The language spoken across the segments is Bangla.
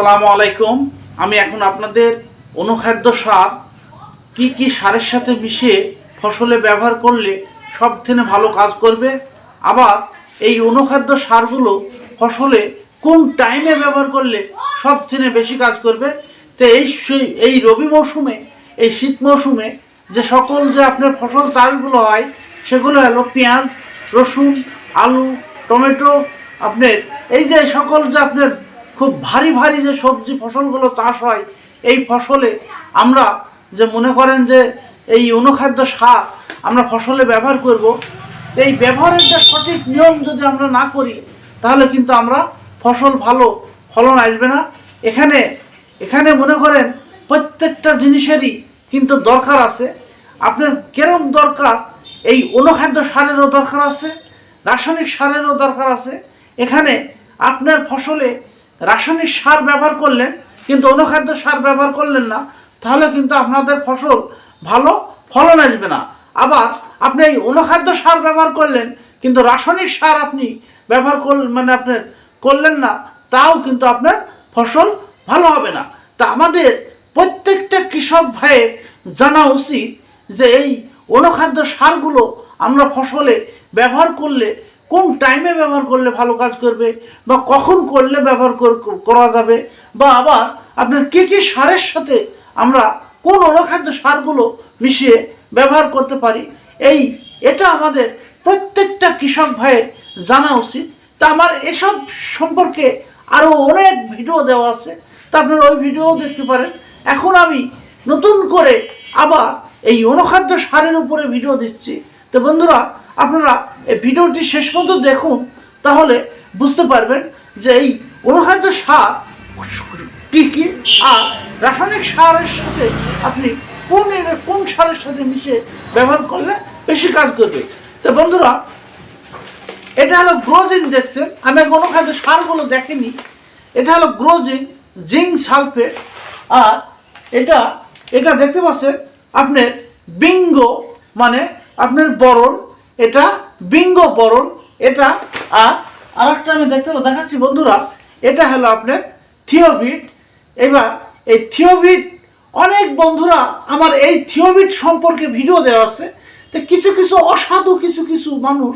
আসসালামু আলাইকুম। আমি এখন আপনাদের অনুখাদ্য সার কি কি সারের সাথে মিশিয়ে ফসলে ব্যবহার করলে সব থেকে ভালো কাজ করবে? আবার এই অনুখাদ্য সারগুলো ফসলে কোন টাইমে ব্যবহার করলে সব থেকে বেশি কাজ করবে? তো এই এই রবি মৌসুমে, এই শীত মৌসুমে যে সকল যে আপনার ফসল চাষগুলো হয়, সেগুলো হলো পেঁয়াজ, রসুন, আলু, টমেটো, আপনার এই যে সকল যে আপনার খুব ভারী ভারী যে সবজি ফসলগুলো চাষ হয়, এই ফসলে আমরা যে মনে করেন যে এই অনুখাদ্য সার আমরা ফসলে ব্যবহার করব, এই ব্যবহারের যে সঠিক নিয়ম যদি আমরা না করি, তাহলে কিন্তু আমরা ফসল ভালো ফলন আসবে না। এখানে এখানে মনে করেন প্রত্যেকটা জিনিসেরই কিন্তু দরকার আছে। আপনার কেরম দরকার? এই অনুখাদ্য সারেরও দরকার আছে, রাসায়নিক সারেরও দরকার আছে। এখানে আপনার ফসলে রাসায়নিক সার ব্যবহার করলেন, কিন্তু অনুখাদ্য সার ব্যবহার করলেন না, তাহলে কিন্তু আপনাদের ফসল ভালো ফলন আসবে না। আবার আপনি এই অনুখাদ্য সার ব্যবহার করলেন, কিন্তু রাসায়নিক সার আপনি ব্যবহার করলেন মানে আপনার করলেন না, তাও কিন্তু আপনার ফসল ভালো হবে না। তা আমাদের প্রত্যেকটা কৃষক ভাইয়ের জানা উচিত যে এই অনুখাদ্য সারগুলো আমরা ফসলে ব্যবহার করলে কোন টাইমে ব্যবহার করলে ভালো কাজ করবে বা কখন করলে ব্যবহার করা যাবে বা আবার আপনার কী কী সারের সাথে আমরা কোন অনুখাদ্য সারগুলো মিশিয়ে ব্যবহার করতে পারি? এই, এটা আমাদের প্রত্যেকটা কৃষক ভাইয়ের জানা উচিত। তা আমার এসব সম্পর্কে আরও অনেক ভিডিও দেওয়া আছে। তা আপনারা ওই ভিডিও দেখতে পারেন। এখন আমি নতুন করে আবার এই অনুখাদ্য সারের উপরে ভিডিও দিচ্ছি। তো বন্ধুরা, আপনারা এই ভিডিওটি শেষ পর্যন্ত দেখুন, তাহলে বুঝতে পারবেন যে এই অনুখাদ্য সার কী কী আর রাসায়নিক সারের সাথে আপনি কোন কোন সারের সাথে মিশে ব্যবহার করলে বেশি কাজ করবে? তো বন্ধুরা, এটা হলো গ্রোজিন দেখছেন। আমি কোনো খাদ্য সারগুলো দেখিনি। এটা হলো গ্রোজিন, জিঙ্ক সালফেট, আর এটা এটা দেখতে পাচ্ছেন আপনার বিঙ্গো মানে আপনার বরণ, এটা বিঙ্গো বরণ এটা, আর আরেকটা আমি দেখতে দেখাচ্ছি বন্ধুরা, এটা হলো আপনার থিওভিট। এবার এই থিওভিট, অনেক বন্ধুরা আমার এই থিওভিট সম্পর্কে ভিডিও দেওয়া আছে। তো কিছু কিছু অসাধু, কিছু কিছু মানুষ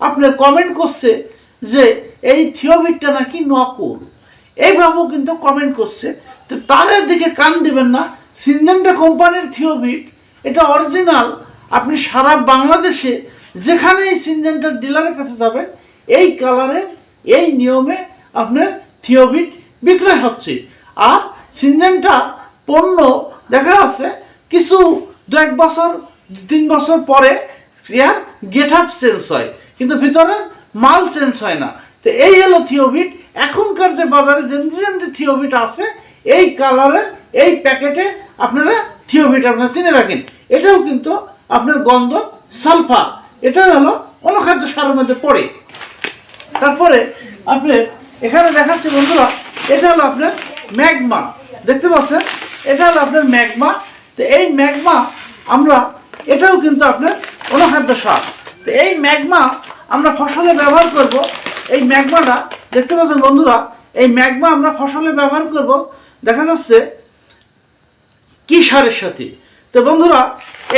আপনার কমেন্ট করছে যে এই থিওভিটটা নাকি নকল। এইভাবেও কিন্তু কমেন্ট করছে। তো তাদের দিকে কান দিবেন না। সিনজেন্টা কোম্পানির থিওভিট, এটা অরিজিনাল আপনি সারা বাংলাদেশে যেখানে এই সিনজেন্টার ডিলারের কাছে যাবেন, এই কালারে, এই নিয়মে আপনার থিওভিট বিক্রয় হচ্ছে। আর সিনজেন্টা পণ্য দেখা যাচ্ছে কিছু দু এক বছর, তিন বছর পরে ইয়ার গেট আপ চেঞ্জ হয়, কিন্তু ভিতরের মাল চেঞ্জ হয় না। তো এই হলো থিওভিট। এখনকার যে বাজারে যে যে থিওভিট আছে, এই কালারের এই প্যাকেটে আপনারা থিওভিট আপনারা চিনে রাখেন। এটাও কিন্তু আপনার গন্ধ সালফা এটা হলো অনুখাদ্য সারের মধ্যে পড়ে। তারপরে আপনি এখানে দেখাচ্ছে বন্ধুরা, এটা হলো আপনার ম্যাগমা। দেখতে পাচ্ছেন? এটা হলো আপনার ম্যাগমা। তো এই ম্যাগমা আমরা, এটাও কিন্তু আপনার অনুখাদ্য সার। তো এই ম্যাগমা আমরা ফসলে ব্যবহার করব। এই ম্যাগমাটা, দেখতে পাচ্ছেন বন্ধুরা? এই ম্যাগমা আমরা ফসলে ব্যবহার করব। দেখা যাচ্ছে কি সারের সাথে। তো বন্ধুরা,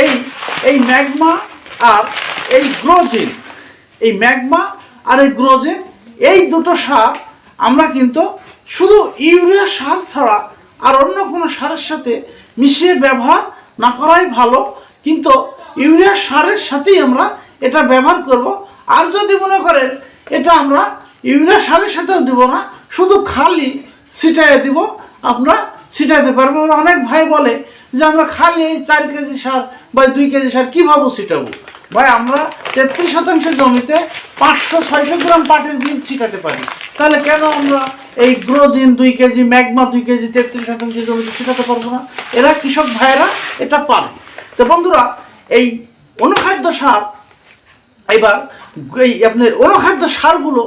এই এই ম্যাগমা আর এই গ্রোজিন, এই ম্যাগমা আর এই গ্রোজিন, এই দুটো সার আমরা কিন্তু শুধু ইউরিয়া সার ছাড়া আর অন্য কোনো সারের সাথে মিশিয়ে ব্যবহার না করাই ভালো। কিন্তু ইউরিয়া সারের সাথেই আমরা এটা ব্যবহার করব। আর যদি মনে করেন এটা আমরা ইউরিয়া সারের সাথেও দিব না, শুধু খালি ছিটাইয়ে দিব আমরা ছিটাইতে পারব অনেক ভাই বলে যে আমরা খালি এই চার কেজি সার বা দুই কেজি সার কীভাবে ছিটাবো? ভাই, আমরা তেত্রিশ শতাংশ জমিতে পাঁচশো, ছয়শো গ্রাম পাটের বীজ ছিটাতে পারি। তাহলে কেন আমরা এই গ্রোজিন দুই কেজি, ম্যাগমা দুই কেজি তেত্রিশ শতাংশ জমিতে ছিটাতে পারব না? এরা কৃষক ভাইয়েরা এটা পারে। তো বন্ধুরা, এই অনুখাদ্য সার, এবার এই আপনার অনুখাদ্য সারগুলো,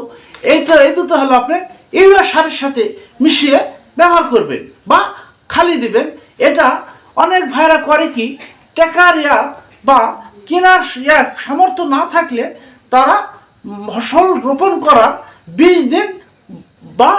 এইটা, এই দুটো হলো আপনার ইউরিয়া সারের সাথে মিশিয়ে ব্যবহার করবেন বা খালি দিবেন। এটা অনেক ভাইরা করে কি টেকার ইয়া বা কেনার সামর্থ্য না থাকলে তারা ফসল রোপণ করার বিশ দিন বা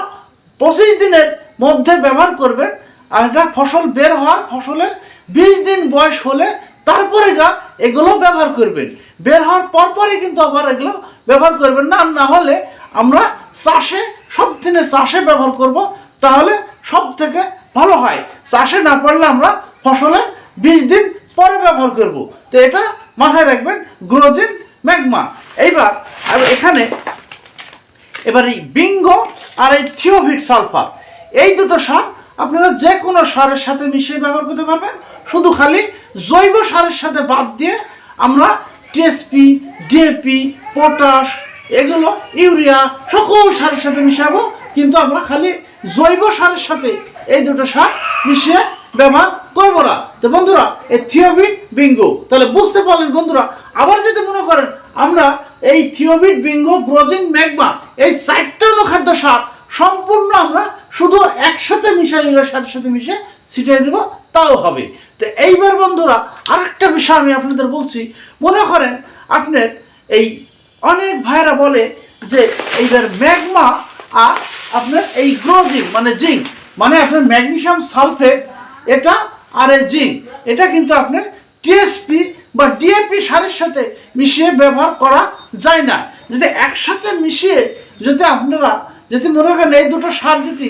পঁচিশ দিনের মধ্যে ব্যবহার করবেন আর এটা ফসল বের হওয়ার ফসলের বিশ দিন বয়স হলে তারপরে গা এগুলো ব্যবহার করবেন। বের হওয়ার পরপরই কিন্তু আবার এগুলো ব্যবহার করবেন না। না হলে আমরা চাষে সব দিনে চাষে ব্যবহার করব, তাহলে সব থেকে ভালো হয়। চাষে না পারলে আমরা ফসলের বিশ দিন পরে ব্যবহার করব। তো এটা মাথায় রাখবেন, গ্রোজিন ম্যাগমা। এইবার, আর এখানে, এবার এই বিঙ্গো আর এই থিওভিট সালফার এই দুটো সার আপনারা যে কোনো সারের সাথে মিশিয়ে ব্যবহার করতে পারবেন। শুধু খালি জৈব সারের সাথে বাদ দিয়ে আমরা টিএসপি ডিএপি পটাশ, এগুলো, ইউরিয়া, সকল সারের সাথে মিশাবো। কিন্তু আমরা খালি জৈব সারের সাথে এই দুটো সার মিশিয়ে ব্যবহার করব না তো বন্ধুরা, এই থিওবিট বিঙ্গো। তাহলে বুঝতে পারলেন বন্ধুরা, আবার যদি মনে করেন, আমরা এই থিওবিট বিঙ্গো গ্রোজিন ম্যাগমা, এই চারটা অনুখাদ্য সার, সম্পূর্ণ আমরা শুধু একসাথে মিশাই সারের সাথে মিশে ছিটিয়ে দেবো, তাও হবে। তো এইবার বন্ধুরা, আরেকটা বিষয় আমি আপনাদের বলছি, মনে করেন আপনার এই অনেক ভাইরা বলে যে এইবার ম্যাগমা আর আপনার এই গ্রোজিং মানে জিঙ্ক মানে আপনার ম্যাগনেসিয়াম সালফেট এটা আর জিঙ্ক এটা কিন্তু আপনার টিএসপি বা ডিএপি সারের সাথে মিশিয়ে ব্যবহার করা যায় না। যদি একসাথে মিশিয়ে যদি আপনারা, যদি মনে করেন এই দুটো সার যদি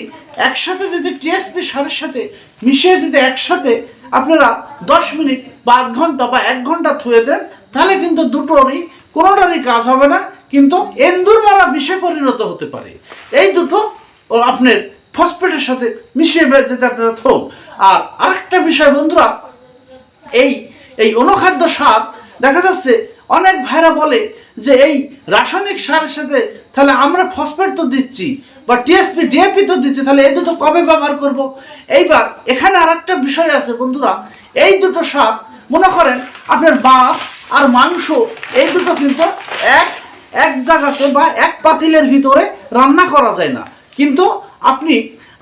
একসাথে যদি টিএসপি সারের সাথে মিশিয়ে যদি একসাথে আপনারা দশ মিনিট বা আধ ঘণ্টা বা এক ঘণ্টা থুয়ে দেন, তাহলে কিন্তু দুটোরই, কোনোটারই কাজ হবে না। কিন্তু এন্দুর মারা বিষে পরিণত হতে পারে। এই দুটো আপনার ফসফেটের সাথে মিশিয়ে যদি আপনারা থন আর আরেকটা বিষয় বন্ধুরা, এই এই অনুখাদ্য সার, দেখা যাচ্ছে অনেক ভাইরা বলে যে এই রাসায়নিক সারের সাথে তাহলে আমরা ফসফেট তো দিচ্ছি, বা টিএসপি, ডিএপি তো দিচ্ছি, তাহলে এই দুটো কবে ব্যবহার করব? এইবার এখানে আর একটা বিষয় আছে বন্ধুরা, এই দুটো সার, মনে করেন আপনার মাছ আর মাংস, এই দুটো কিন্তু এক এক জায়গাতে বা এক পাতিলের ভিতরে রান্না করা যায় না। কিন্তু আপনি,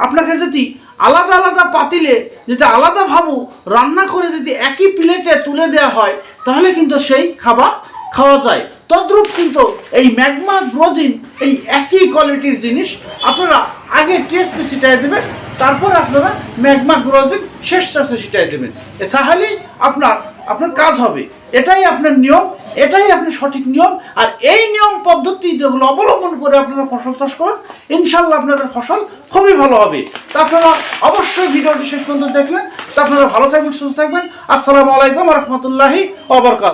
আপনাকে যদি আলাদা আলাদা পাতিলে যদি আলাদা ভাবু রান্না করে যদি একই প্লেটে তুলে দেওয়া হয়, তাহলে কিন্তু সেই খাবার খাওয়া যায়। তদ্রূপ কিন্তু এই ম্যাগমা গ্রোজিন এই একই কোয়ালিটির জিনিস আপনারা আগে টেস্ট ছিটাই দেবেন, তারপর আপনারা ম্যাগমা গ্রোজিন শেষ চাষে ছিটাই দেবেন। তাহলেই আপনার আপনার কাজ হবে। এটাই আপনার নিয়ম, এটাই আপনার সঠিক নিয়ম, আর এই নিয়ম পদ্ধতি যেগুলো অবলম্বন করে আপনারা ফসল চাষ করুন ইনশাল্লাহ আপনাদের ফসল খুবই ভালো হবে। তা আপনারা অবশ্যই ভিডিওটি শেষ পর্যন্ত দেখলেন। তা আপনারা ভালো থাকবেন, সুস্থ থাকবেন। আসসালামু আলাইকুম রহমতুল্লাহি অবরকাত